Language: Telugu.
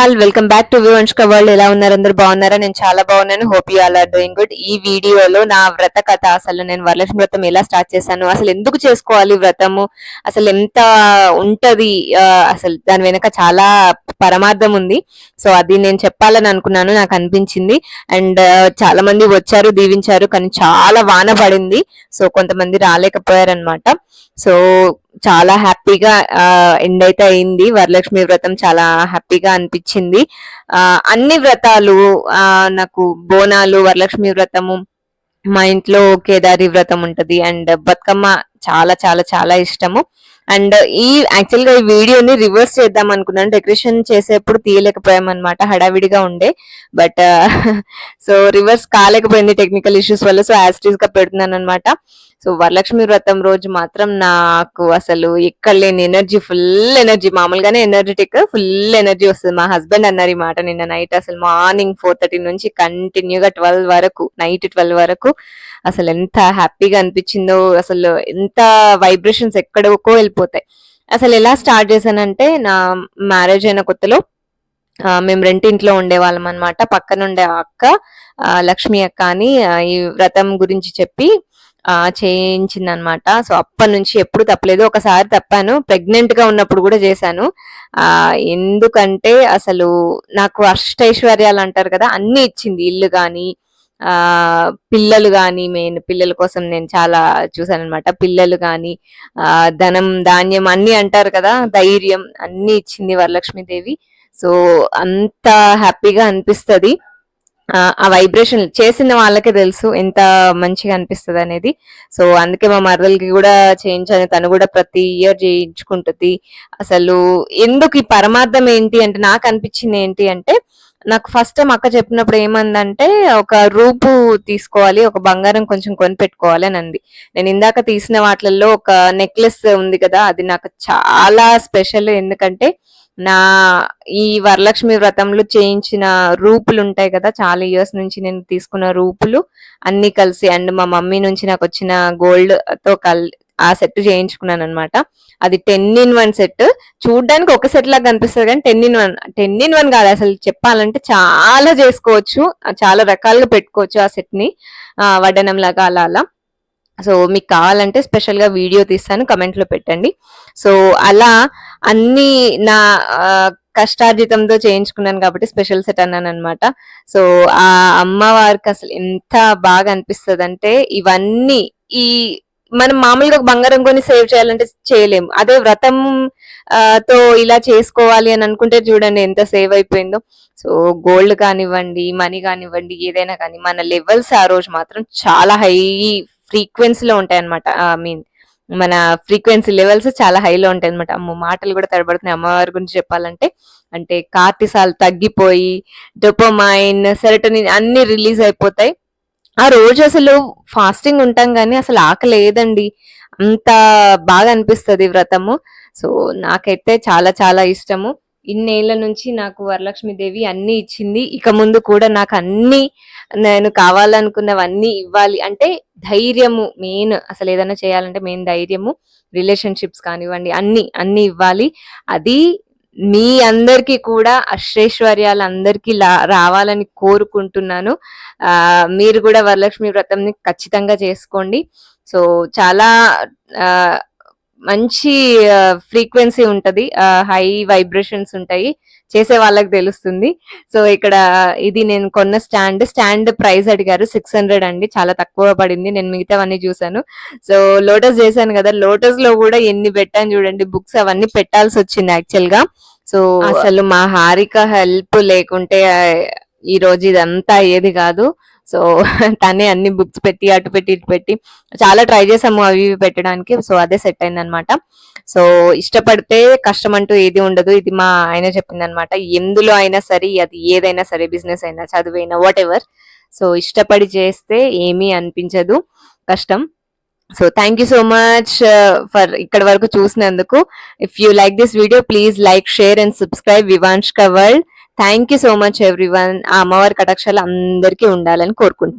All welcome back to Vivanshka World. ఎలా ఉన్నారు? అందరు బాగున్నారా? నేను చాలా బాగున్నాను. Hope you all are doing good. ఈ వీడియోలో నా వ్రత కథ అసలు నేను వరలక్ష్మి వ్రతం ఎలా స్టార్ట్ చేశాను అసలు ఎందుకు చేసుకోవాలి వ్రతము అసలు ఎంత ఉంటది అసలు దాని వెనక చాలా పరమార్థం ఉంది. సో అది నేను చెప్పాలని అనుకున్నాను నాకు అనిపించింది. అండ్ చాలా మంది వచ్చారు దీవించారు కానీ చాలా వాన పడింది. సో కొంతమంది రాలేకపోయారనమాట సో చాలా హ్యాపీగా ఎండ్ అయితే అయింది. వరలక్ష్మి వ్రతం చాలా హ్యాపీగా అనిపించింది. అన్ని వ్రతాలు నాకు బోనాలు వరలక్ష్మి వ్రతము మా ఇంట్లో కేదారి వ్రతం ఉంటది. అండ్ బతుకమ్మ చాలా చాలా చాలా ఇష్టము. అండ్ ఈ యాక్చువల్గా ఈ వీడియోని రివర్స్ చేద్దాం అనుకున్నాను. డెకరేషన్ చేసేప్పుడు తీయలేకపోయాం అనమాట హడావిడిగా ఉండే. బట్ సో రివర్స్ కాలేకపోయింది టెక్నికల్ ఇష్యూస్ వల్ల. సో యాస్టీస్గా పెడుతున్నాను అనమాట సో వరలక్ష్మి వ్రతం రోజు మాత్రం నాకు అసలు ఎక్కడ లేని ఎనర్జీ ఫుల్ ఎనర్జీ మామూలుగానే ఎనర్జెటిక్ ఫుల్ ఎనర్జీ వస్తుంది. మా హస్బెండ్ అన్నారు ఈ మాట నిన్న నైట్ అసలు మార్నింగ్ ఫోర్ థర్టీ నుంచి కంటిన్యూగా ట్వెల్వ్ వరకు నైట్ ట్వెల్వ్ వరకు అసలు ఎంత హ్యాపీగా అనిపించిందో అసలు ఎంత వైబ్రేషన్స్ ఎక్కడికో వెళ్ళిపోతాయి. అసలు ఎలా స్టార్ట్ చేశానంటే నా మ్యారేజ్ అయిన కొత్తలో మేము రెంటింట్లో ఉండేవాళ్ళం అనమాట పక్కనుండే అక్క లక్ష్మి అక్క అని ఈ వ్రతం గురించి చెప్పి చేయించింది అనమాట సో అప్పటి నుంచి ఎప్పుడు తప్పలేదు. ఒకసారి తప్పాను. ప్రెగ్నెంట్గా ఉన్నప్పుడు కూడా చేశాను. ఆ ఎందుకంటే అసలు నాకు అష్టైశ్వర్యాలు అంటారు కదా అన్ని ఇచ్చింది. ఇల్లు గాని ఆ పిల్లలు కానీ మెయిన్ పిల్లల కోసం నేను చాలా చూసాను అనమాట పిల్లలు కానీ ఆ ధనం ధాన్యం అన్ని అంటారు కదా ధైర్యం అన్ని ఇచ్చింది వరలక్ష్మీదేవి. సో అంత హ్యాపీగా అనిపిస్తుంది. ఆ, వైబ్రేషన్ చేసిన వాళ్ళకే తెలుసు ఎంత మంచిగా అనిపిస్తుంది అనేది. సో అందుకే మా మరదలకి కూడా చేయించాను. తను కూడా ప్రతి ఇయర్ చేయించుకుంటుంది. అసలు ఎందుకు ఈ పరమార్థం ఏంటి అంటే నాకు అనిపించింది ఏంటి అంటే నాకు ఫస్ట్ టైం అక్క చెప్పినప్పుడు ఏమందంటే ఒక రూపు తీసుకోవాలి ఒక బంగారం కొంచెం కొని పెట్టుకోవాలి అని అంది. నేను ఇందాక తీసిన వాటిల్లో ఒక నెక్లెస్ ఉంది కదా అది నాకు చాలా స్పెషల్ ఎందుకంటే నా ఈ వరలక్ష్మి వ్రతంలో చేయించిన రూపులు ఉంటాయి కదా చాలా ఇయర్స్ నుంచి నేను తీసుకున్న రూపులు అన్ని కలిసి అండ్ మా మమ్మీ నుంచి నాకు వచ్చిన గోల్డ్తో కల్ ఆ సెట్ చేయించుకున్నాను అనమాట అది టెన్ ఇన్ వన్ సెట్ చూడడానికి ఒక సెట్ లాగా కనిపిస్తుంది కానీ ten in one ten in one కాదు అసలు చెప్పాలంటే చాలా చేసుకోవచ్చు చాలా రకాలుగా పెట్టుకోవచ్చు ఆ సెట్ని. వడ్డనం లాగా అలా అలా. సో మీకు కావాలంటే స్పెషల్గా వీడియో తీస్తాను కమెంట్లో పెట్టండి. సో అలా అన్ని నా కష్టార్జితంతో చేయించుకున్నాను కాబట్టి స్పెషల్ సెట్ అన్నాను అనమాట సో ఆ అమ్మవారికి అసలు ఎంత బాగా అనిపిస్తుంది అంటే ఇవన్నీ ఈ మనం మామూలుగా బంగారం కొని సేవ్ చేయాలంటే చేయలేము. అదే వ్రతం తో ఇలా చేసుకోవాలి అని అనుకుంటే చూడండి ఎంత సేవ్ అయిపోయిందో. సో గోల్డ్ కానివ్వండి మనీ కానివ్వండి ఏదైనా కానీ మన లెవెల్స్ ఆ రోజు మాత్రం చాలా హై ఫ్రీక్వెన్సీలో ఉంటాయి అనమాట ఐ మీన్ మన ఫ్రీక్వెన్సీ లెవెల్స్ చాలా హైలో ఉంటాయి అనమాట అమ్మ మాటలు కూడా తడబడుతున్నాయి. అమ్మవారి గురించి చెప్పాలంటే అంటే కార్టిసాల్ తగ్గిపోయి డొపోమైన్ సెరటోనిన్ అన్ని రిలీజ్ అయిపోతాయి. ఆ రోజు అసలు ఫాస్టింగ్ ఉంటాం కానీ అసలు ఆకలి లేదండి. అంత బాగా అనిపిస్తుంది వ్రతము. సో నాకైతే చాలా చాలా ఇష్టము. ఇన్నేళ్ళ నుంచి నాకు వరలక్ష్మీదేవి అన్ని ఇచ్చింది. ఇక ముందు కూడా నాకు అన్ని నేను కావాలనుకున్నవన్నీ ఇవ్వాలి. అంటే ధైర్యము మెయిన్. అసలు ఏదైనా చేయాలంటే మెయిన్ ధైర్యము రిలేషన్షిప్స్ కానివ్వండి అన్ని అన్ని ఇవ్వాలి. అది మీ అందరికీ కూడా అష్టైశ్వర్యాలు అందరికీ లా- రావాలని కోరుకుంటున్నాను. ఆ మీరు కూడా వరలక్ష్మి వ్రతంని ఖచ్చితంగా చేసుకోండి. సో చాలా మంచి ఫ్రీక్వెన్సీ ఉంటది. హై వైబ్రేషన్స్ ఉంటాయి. చేసే వాళ్ళకి తెలుస్తుంది. సో ఇక్కడ ఇది నేను కొన్న స్టాండ్. స్టాండ్ ప్రైస్ అడిగారు. సిక్స్ హండ్రెడ్ అండి. చాలా తక్కువ పడింది. నేను మిగతావన్నీ చూసాను సో లోటస్ చేశాను కదా. లోటస్లో కూడా ఎన్ని పెట్టాను చూడండి. బుక్స్ అవన్నీ పెట్టాల్సి వచ్చింది యాక్చువల్గా సో అసలు మా హారిక హెల్ప్ లేకుంటే ఈ రోజు ఇదంతా అయ్యేది కాదు. సో తనే అన్ని బుక్స్ పెట్టి అటు పెట్టి ఇటు పెట్టి చాలా ట్రై చేసాము అవి ఇవి పెట్టడానికి. సో అదే సెట్ అయిందనమాట సో ఇష్టపడితే కష్టం అంటూ ఏది ఉండదు. ఇది మా ఆయన చెప్పింది అనమాట ఎందులో అయినా సరే అది ఏదైనా సరే బిజినెస్ అయినా చదువైనా వాట్ ఎవర్ సో ఇష్టపడి చేస్తే ఏమీ అనిపించదు. కష్టం. So thank you so much for ఇక్కడ వరకు చూసినందుకు. If you like this video please like share and subscribe Vivansh World thank you so much everyone ఆ అమ్మవారి కటాక్షాలు అందరికీ ఉండాలని కోరుకుంటున్నాను.